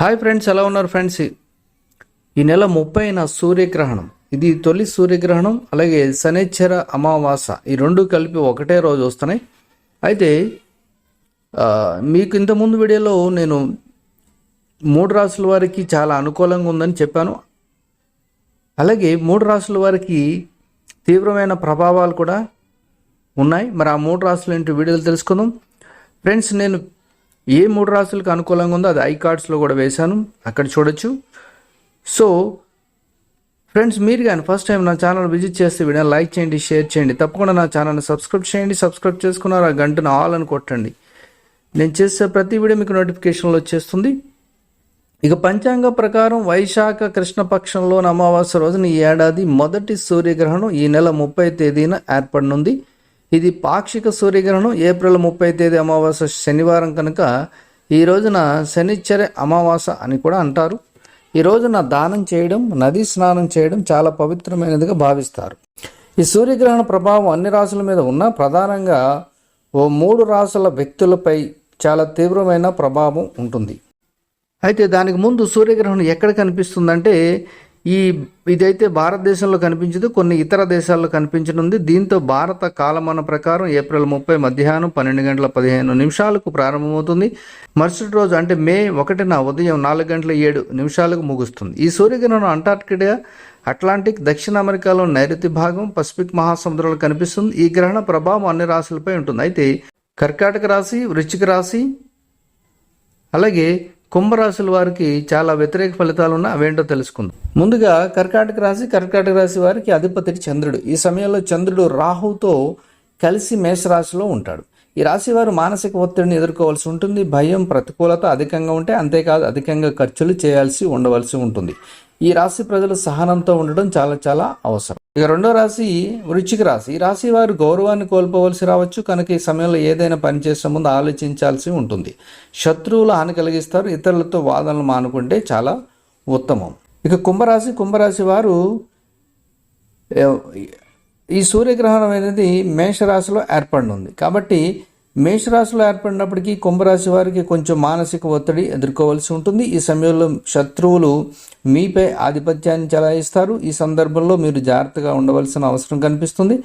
Hi friends ఎలా ఉన్నారు friends ఈ నెల ముప్పైన సూర్యగ్రహణం. ఇది తొలి సూర్యగ్రహణం అలాగే శనిచ్చర అమావాస. ఈ రెండు కలిపి ఒకటే రోజు వస్తున్నాయి. అయితే మీకు ఇంతకుముందు వీడియోలో నేను మూడు రాసుల వారికి చాలా అనుకూలంగా ఉందని చెప్పాను. అలాగే మూడు రాసుల వారికి తీవ్రమైన ప్రభావాలు కూడా ఉన్నాయి. మరి ఆ మూడు రాసులు ఏంటి వీడియోలు తెలుసుకుందాం. ఫ్రెండ్స్ నేను ఏ మూడు రాసులకు అనుకూలంగా ఉందో అది ఐ కార్డ్స్లో కూడా వేశాను. అక్కడ చూడొచ్చు. సో ఫ్రెండ్స్ మీరు కానీ ఫస్ట్ టైం నా ఛానల్ విజిట్ చేస్తే వీడియో లైక్ చేయండి షేర్ చేయండి. తప్పకుండా నా ఛానల్ని సబ్స్క్రైబ్ చేయండి. సబ్స్క్రైబ్ చేసుకున్నారు ఆ గంటను ఆల్ అని కొట్టండి. నేను చేసే ప్రతి వీడియో మీకు నోటిఫికేషన్లో వచ్చేస్తుంది. ఇక పంచాంగ ప్రకారం వైశాఖ కృష్ణపక్షంలోని అమావాస్య రోజున ఈ ఏడాది మొదటి సూర్యగ్రహణం ఈ నెల ముప్పై తేదీన ఏర్పడనుంది. ఇది పాక్షిక సూర్యగ్రహణం ఏప్రిల్ ముప్పై తేదీ అమావాస్య శనివారం కనుక ఈ రోజున శనిచ్చర్య అమావాస అని కూడా అంటారు. ఈ రోజున దానం చేయడం నదీ స్నానం చేయడం చాలా పవిత్రమైనదిగా భావిస్తారు. ఈ సూర్యగ్రహణ ప్రభావం అన్ని రాసుల మీద ఉన్న ప్రధానంగా ఓ మూడు రాసుల వ్యక్తులపై చాలా తీవ్రమైన ప్రభావం ఉంటుంది. అయితే దానికి ముందు సూర్యగ్రహణం ఎక్కడ కనిపిస్తుందంటే ఈ ఇదైతే భారతదేశంలో కనిపించదు కొన్ని ఇతర దేశాల్లో కనిపించనుంది. దీంతో భారత కాలమాన ప్రకారం ఏప్రిల్ ముప్పై మధ్యాహ్నం పన్నెండు గంటల పదిహేను నిమిషాలకు ప్రారంభమవుతుంది. మరుసటి రోజు అంటే మే ఒకటిన ఉదయం నాలుగు గంటల ఏడు నిమిషాలకు ముగుస్తుంది. ఈ సూర్యగ్రహణం అంటార్కిటికా అట్లాంటిక్ దక్షిణ అమెరికాలో నైరుతి భాగం పసిఫిక్ మహాసముద్రంలో కనిపిస్తుంది. ఈ గ్రహణ ప్రభావం అన్ని రాశులపై ఉంటుంది. అయితే కర్కాటక రాశి వృశ్చిక రాశి అలాగే కుంభరాశుల వారికి చాలా వ్యతిరేక ఫలితాలు ఉన్న అవేంటో తెలుసుకుందాం. ముందుగా కర్కాటక రాశి కర్కాటక రాశి వారికి అధిపతి చంద్రుడు. ఈ సమయంలో చంద్రుడు రాహుతో కలిసి మేషరాశిలో ఉంటాడు. ఈ రాశి వారు మానసిక ఒత్తిడిని ఎదుర్కోవాల్సి ఉంటుంది భయం ప్రతికూలత అధికంగా ఉంటే అంతేకాదు అధికంగా ఖర్చులు చేయాల్సి ఉండవలసి ఉంటుంది. ఈ రాశి ప్రజలు సహనంతో ఉండడం చాలా చాలా అవసరం. ఇక రెండో రాశి వృచ్చిక రాశి. ఈ రాశి వారు గౌరవాన్ని కోల్పోవలసి రావచ్చు. కనుక ఈ సమయంలో ఏదైనా పని చేసే ముందు ఆలోచించాల్సి ఉంటుంది. శత్రువులు హాని కలిగిస్తారు. ఇతరులతో వాదనలు మానుకుంటే చాలా ఉత్తమం. ఇక కుంభరాశి కుంభరాశి వారు ఈ సూర్యగ్రహణం అనేది మేషరాశిలో ఏర్పడనుంది. కాబట్టి మేషరాశిలో ఏర్పడినప్పటికీ కుంభరాశి వారికి కొంచెం మానసిక ఒత్తిడి ఎదుర్కోవాల్సి ఉంటుంది. ఈ సమయంలో శత్రువులు మీపై ఆధిపత్యాన్ని చెలాయిస్తారు. ఈ సందర్భంలో మీరు జాగ్రత్తగా ఉండవలసిన అవసరం కనిపిస్తుంది.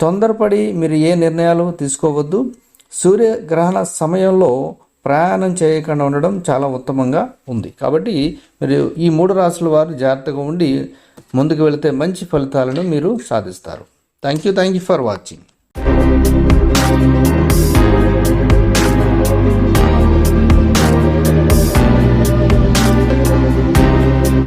తొందరపడి మీరు ఏ నిర్ణయాలు తీసుకోవద్దు. సూర్యగ్రహణ సమయంలో ప్రయాణం చేయకుండా ఉండడం చాలా ఉత్తమంగా ఉంది. కాబట్టి మీరు ఈ మూడు రాసుల వారు జాగ్రత్తగా ఉండి ముందుకు వెళితే మంచి ఫలితాలను మీరు సాధిస్తారు. Thank you thank you for watching.